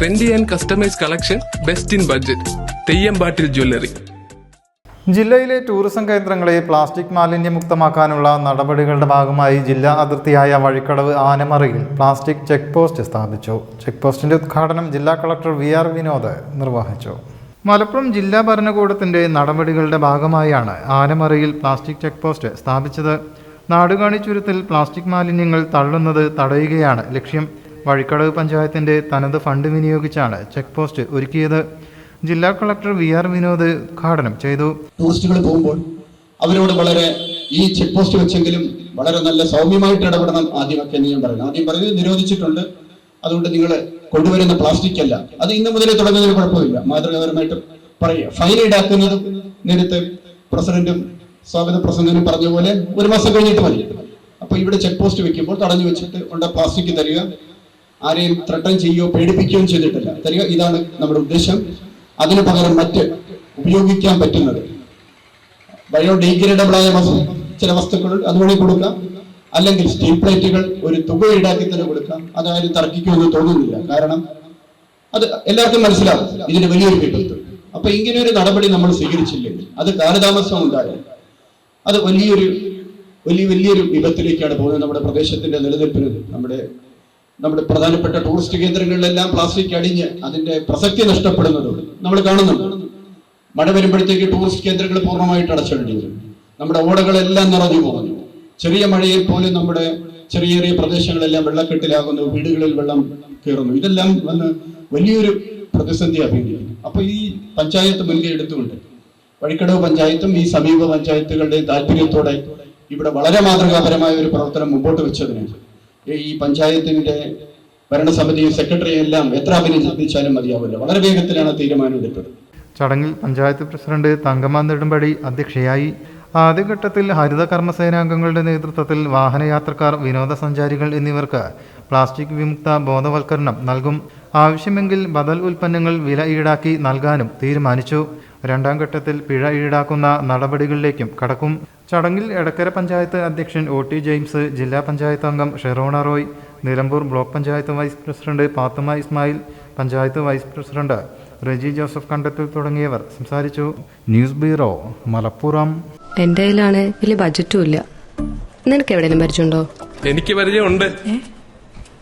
Trendy and customise collection best in budget Theyyampattil jewellery ജില്ലയിലെ tourism കേന്ദ്രങ്ങളെ plastic മാലിന്യമുക്തമാക്കാനുള്ള നടപടികളുടെ ഭാഗമായി ജില്ലാ അതിർത്തിയായ വഴിക്കടവ് ആനമറയിൽ പ്ലാസ്റ്റിക് ചെക്ക് പോസ്റ്റ് സ്ഥാപിച്ചു. ചെക്ക് പോസ്റ്റിന്റെ ഉദ്ഘാടനം ജില്ലാ കളക്ടർ വി ആർ വിനോദ് നിർവഹിച്ചു. മലപ്പുറം ജില്ലാ ഭരണകൂടത്തിന്റെ നടപടികളുടെ ഭാഗമായാണ് ആനമറയിൽ പ്ലാസ്റ്റിക് ചെക്ക് പോസ്റ്റ് സ്ഥാപിച്ചത്. നാടുകാണി ചുരത്തിൽ പ്ലാസ്റ്റിക് മാലിന്യങ്ങൾ തള്ളുന്നത് തടയുകയാണ് ലക്ഷ്യം. വഴിക്കടവ് പഞ്ചായത്തിന്റെ തനത് ഫണ്ട് വിനിയോഗിച്ചാണ് ചെക്ക് പോസ്റ്റ് ഒരുക്കിയത്. ജില്ലാ കളക്ടർ വി ആർ വിനോദ് ഉദ്ഘാടനം ചെയ്തു. ടൂറിസ്റ്റുകൾ പോകുമ്പോൾ അവരോട് വളരെ ഈ ചെക്ക് പോസ്റ്റ് വെച്ചെങ്കിലും വളരെ നല്ല സൗമ്യമായിട്ട് ഇടപെടണം ആദ്യമൊക്കെ ഞാൻ പറയുന്നത് ആദ്യം പറയുന്നത് നിരോധിച്ചിട്ടുണ്ട്. അതുകൊണ്ട് നിങ്ങൾ കൊണ്ടുവരുന്ന പ്ലാസ്റ്റിക് അല്ല. അത് ഇന്ന് മുതലേ തുടങ്ങുന്നതിന് കുഴപ്പമില്ല. മാതൃകാപരമായിട്ട് പറയുക. ഫൈൻ ഈടാക്കുന്നത് നേരത്തെ പ്രസിഡന്റും സ്വാഗത പ്രസംഗനും പറഞ്ഞ പോലെ ഒരു മാസം കഴിഞ്ഞിട്ട് മതി. അപ്പൊ ഇവിടെ ചെക്ക് പോസ്റ്റ് വെക്കുമ്പോൾ തടഞ്ഞു വെച്ചിട്ട് ഉണ്ട് പ്ലാസ്റ്റിക് തരിക ആരെയും ത്രട്ടൻ ചെയ്യുകയോ പേടിപ്പിക്കുകയോ ചെയ്തിട്ടില്ല. തരിക ഇതാണ് നമ്മുടെ ഉദ്ദേശം. അതിനു പകരം മറ്റ് ഉപയോഗിക്കാൻ പറ്റുന്നത്. വസ്തു ചില വസ്തുക്കൾ അതുവഴി കൊടുക്കാം. അല്ലെങ്കിൽ സ്റ്റീൽ പ്ലേറ്റുകൾ ഒരു തുക ഈടാക്കി തന്നെ കൊടുക്കാം. അതായത് തർക്കിക്കുമെന്ന് തോന്നുന്നില്ല. കാരണം അത് എല്ലാവർക്കും മനസ്സിലാവും. ഇതിന് വലിയൊരു വിപത്ത്. അപ്പൊ ഇങ്ങനെ ഒരു നടപടി നമ്മൾ സ്വീകരിച്ചില്ലെങ്കിൽ അത് കാലതാമസം ഉണ്ടായാൽ അത് വലിയൊരു വലിയ വലിയൊരു വിപത്തിലേക്കാണ് പോകുന്നത് നമ്മുടെ പ്രദേശത്തിന്റെ നിലനിൽപ്പിന് നമ്മുടെ നമ്മുടെ പ്രധാനപ്പെട്ട ടൂറിസ്റ്റ് കേന്ദ്രങ്ങളിലെല്ലാം പ്ലാസ്റ്റിക് അടിഞ്ഞ് അതിന്റെ പ്രസക്തി നഷ്ടപ്പെടുന്നത് നമ്മൾ കാണുന്നുണ്ട്. മഴ വരുമ്പോഴത്തേക്ക് ടൂറിസ്റ്റ് കേന്ദ്രങ്ങൾ പൂർണമായിട്ട് അടച്ചിടേണ്ടി നമ്മുടെ ഓടകളെല്ലാം നിറഞ്ഞു പോകുന്നു. ചെറിയ മഴയിൽ പോലും നമ്മുടെ ചെറിയ ചെറിയ പ്രദേശങ്ങളെല്ലാം വെള്ളക്കെട്ടിലാകുന്നു വീടുകളിൽ വെള്ളം കയറുന്നു. ഇതെല്ലാം വന്ന് വലിയൊരു പ്രതിസന്ധി അഭിനയിക്കുന്നു അപ്പൊ ഈ പഞ്ചായത്ത് മുൻകൈ എടുത്തുകൊണ്ട് വഴിക്കടവ് പഞ്ചായത്തും ഈ സമീപ പഞ്ചായത്തുകളുടെ താല്പര്യത്തോടെ ഇവിടെ വളരെ മാതൃകാപരമായ ഒരു പ്രവർത്തനം മുമ്പോട്ട് വെച്ചതിന് ഈ പഞ്ചായത്തിന്റെ ഭരണസമിതിയും സെക്രട്ടറിയും എല്ലാം എത്ര അഭിനന്ദിച്ചാലും മതിയാവില്ല. വളരെ വേഗത്തിലാണ് തീരുമാനം എടുത്തത്. ചടങ്ങിൽ പഞ്ചായത്ത് പ്രസിഡന്റ് തങ്കമ്മ നെടുമ്പടി അധ്യക്ഷയായി. ആദ്യഘട്ടത്തിൽ ഹരിത കർമ്മസേനാംഗങ്ങളുടെ നേതൃത്വത്തിൽ വാഹനയാത്രക്കാർ വിനോദസഞ്ചാരികൾ എന്നിവർക്ക് പ്ലാസ്റ്റിക് വിമുക്ത ബോധവൽക്കരണം നൽകും. ആവശ്യമെങ്കിൽ ബദൽ ഉൽപ്പന്നങ്ങൾ വില ഈടാക്കി നൽകാനും തീരുമാനിച്ചു. രണ്ടാം ഘട്ടത്തിൽ പിഴ ഈടാക്കുന്ന നടപടികളിലേക്കും കടക്കും. ചടങ്ങിൽ എടക്കര പഞ്ചായത്ത് അധ്യക്ഷൻ ഒ ടി ജെയിംസ് ജില്ലാ പഞ്ചായത്ത് അംഗം Sherona Roy Nilambur block panchayat vice president Pathuma Ismail panchayat vice president Reji Joseph Kandathil തുടങ്ങിയവർ സംസാരിച്ചു. News bureau Malappuram. എന്റെ കയ്യിലാണ് വലിയ ബജറ്റും ഇല്ല. നിനക്ക് എവിടെയെങ്കിലും പരിചയമുണ്ടോ? എനിക്ക് പരിചയമുണ്ട്.